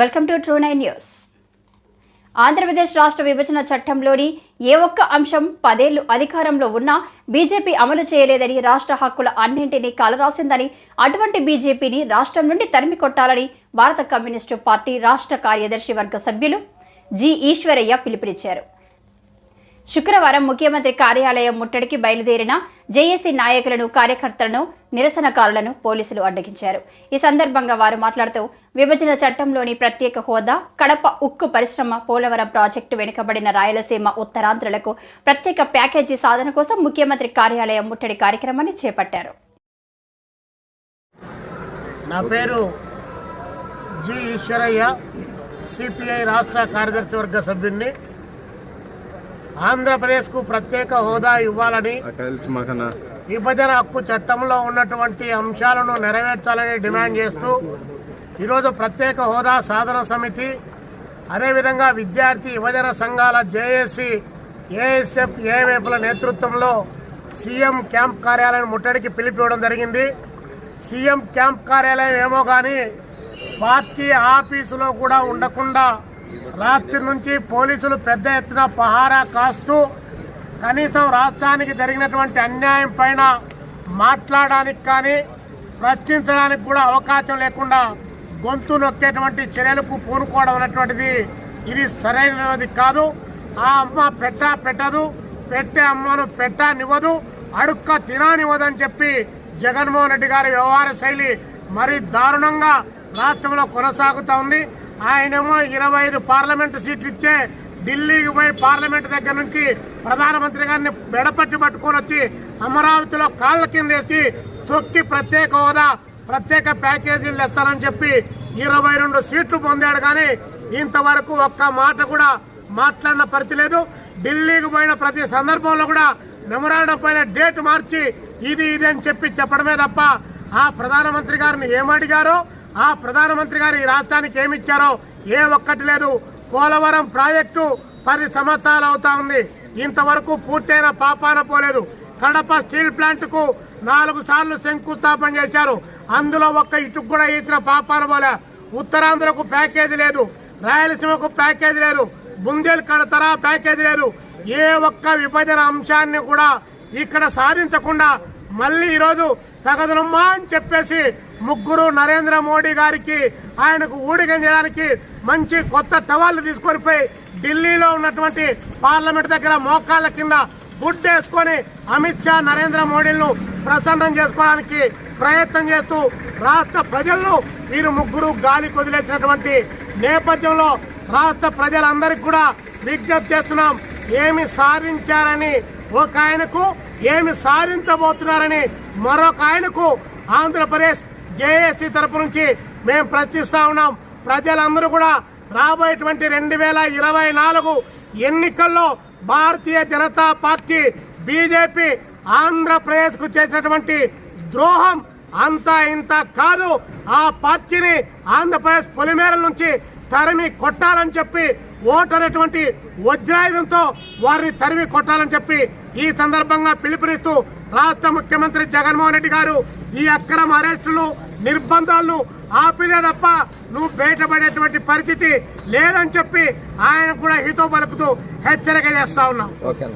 Welcome to true nine news. Andhra Pradesh రాష్ట్ర విభజన చట్టంలోని ఏ ఒక్క అంశం పదేళ్ళు అధికారంలో ఉన్నా బీజేపీ అమలు చేయలేదని రాష్ట్ర హక్కుల అన్నింటినీ కలరాసిందని అటువంటి బీజేపీని రాష్ట్రం నుండి తరిమి కొట్టాలని భారత కమ్యూనిస్టు పార్టీ రాష్ట్ర కార్యదర్శి వర్గ సభ్యులు జి ఈశ్వరయ్య పిలుపునిచ్చారు. శుక్రవారం ముఖ్యమంత్రి కార్యాలయం ముట్టడికి బయలుదేరిన జేఏసీ నాయకులను కార్యకర్తలను నిరసనకారులను పోలీసులు అడ్డగించారు. ఈ సందర్భంగా వారు మాట్లాడుతూ విభజన చట్టంలోని ప్రత్యేక హోదా కడప ఉక్కు పరిశ్రమ పోలవరం ప్రాజెక్టు వెనుకబడిన రాయలసీమ ఉత్తరాంధ్రులకు ప్రత్యేక ప్యాకేజీ సాధన కోసం ముఖ్యమంత్రి కార్యాలయం ముట్టడి కార్యక్రమాన్ని చేపట్టారు. నా పేరు జి ఈశ్వరయ్య సిపిఐ రాష్ట్ర కార్యదర్శి వర్గ సభ్యుడిని ఆంధ్రప్రదేశ్కు ప్రత్యేక హోదా ఇవ్వాలని విభజన హక్కు చట్టంలో ఉన్నటువంటి అంశాలను నెరవేర్చాలని డిమాండ్ చేస్తూ ఈరోజు ప్రత్యేక హోదా సాధన సమితి అదేవిధంగా విద్యార్థి యువజన సంఘాల జేఏసీ ఏఎస్ఎఫ్ ఏవైపుల నేతృత్వంలో సీఎం క్యాంప్ కార్యాలయం ముట్టడికి పిలిపివ్వడం జరిగింది. సీఎం క్యాంప్ కార్యాలయం ఏమో కానీ పార్టీ ఆఫీసులో కూడా ఉండకుండా రాత్రి నుంచి పోలీసులు పెద్ద ఎత్తున పహారా కాస్తూ కనీసం రాష్ట్రానికి జరిగినటువంటి అన్యాయం పైన మాట్లాడడానికి కానీ ప్రశ్నించడానికి కూడా అవకాశం లేకుండా గొంతు నొక్కేటువంటి చర్యలకు పూనుకోవడం అనేటువంటిది ఇది సరైనది కాదు. ఆ అమ్మ పెట్ట పెట్టదు పెట్టే అమ్మను పెట్టనివ్వదు అడుక్క తిననివ్వదని చెప్పి జగన్మోహన్ రెడ్డి గారి వ్యవహార శైలి మరి దారుణంగా రాష్ట్రంలో కొనసాగుతూ ఉంది. ఆయనేమో ఇరవై ఐదు పార్లమెంటు సీట్లు ఇచ్చే ఢిల్లీకి పోయి పార్లమెంట్ దగ్గర నుంచి ప్రధానమంత్రి గారిని బెడపట్టి పట్టుకొని వచ్చి అమరావతిలో కాళ్ళ కింద వేసి తొక్కి ప్రత్యేక హోదా ప్రత్యేక ప్యాకేజీలు తెస్తానని చెప్పి ఇరవై రెండు సీట్లు పొందాడు కానీ ఇంతవరకు ఒక్క మాట కూడా మాట్లాడిన పరిస్థితి లేదు. ఢిల్లీకి పోయిన ప్రతి సందర్భంలో కూడా మెమరాండం పైన డేట్ మార్చి ఇది ఇది అని చెప్పి చెప్పడమే తప్ప ఆ ప్రధానమంత్రి గారిని ఏమడిగారో ఆ ప్రధానమంత్రి గారు ఈ రాష్ట్రానికి ఏమిచ్చారో ఏ ఒక్కటి లేదు. పోలవరం ప్రాజెక్టు పది సంవత్సరాలు అవుతా ఉంది. ఇంతవరకు పూర్తయిన పాపాన పోలేదు. కడప స్టీల్ ప్లాంట్కు నాలుగు సార్లు శంకుస్థాపన చేశారు. అందులో ఒక్క ఇటుకు కూడా ఇచ్చిన పాపాన పోలే. ఉత్తరాంధ్రకు ప్యాకేజీ లేదు. రాయలసీమకు ప్యాకేజీ లేదు. బుందేల్ కడతరా ప్యాకేజీ లేదు. ఏ ఒక్క విభజన అంశాన్ని కూడా ఇక్కడ సాధించకుండా మళ్ళీ ఈరోజు తగదనమ్మా అని చెప్పేసి ముగ్గురు నరేంద్ర మోడీ గారికి ఆయనకు ఊడిగం చేయడానికి మంచి కొత్త టవాళ్ళు తీసుకొని పోయి ఢిల్లీలో ఉన్నటువంటి పార్లమెంట్ దగ్గర మోకాళ్ళ కింద గుడ్డేసుకొని అమిత్ షా నరేంద్ర మోడీలను ప్రసన్నం చేసుకోవడానికి ప్రయత్నం చేస్తూ రాష్ట్ర ప్రజలను వీరు ముగ్గురు గాలి కొదిలేసినటువంటి నేపథ్యంలో రాష్ట్ర ప్రజలందరికీ కూడా విజ్ఞప్తి చేస్తున్నాం. ఏమి సాధించారని ఒక ఆయనకు ఏమి సాధించబోతున్నారని మరొక ఆయనకు ఆంధ్రప్రదేశ్ జేఏసీ తరపు నుంచి మేము ప్రశ్నిస్తా ఉన్నాం. ప్రజలందరూ కూడా రాబోయేటువంటి రెండు వేల ఇరవై నాలుగు ఎన్నికల్లో భారతీయ జనతా పార్టీ బీజేపీ ఆంధ్రప్రదేశ్కు చేసినటువంటి ద్రోహం అంతా ఇంత కాదు. ఆ పార్టీని ఆంధ్రప్రదేశ్ పొలిమేరల నుంచి తరిమి కొట్టాలని చెప్పి ఓటు అనేటువంటి వజ్రాయుధంతో వారిని తరిమి కొట్టాలని చెప్పి ఈ సందర్భంగా పిలుపునిస్తూ రాష్ట్ర ముఖ్యమంత్రి జగన్మోహన్ రెడ్డి గారు ఈ అక్రమ అరెస్టులు నిర్బంధాలను ఆపితే తప్ప నువ్వు బయటపడేటువంటి పరిస్థితి లేదని చెప్పి ఆయన కూడా హితో పలుకుతూ హెచ్చరిక చేస్తా ఉన్నాం. ఓకే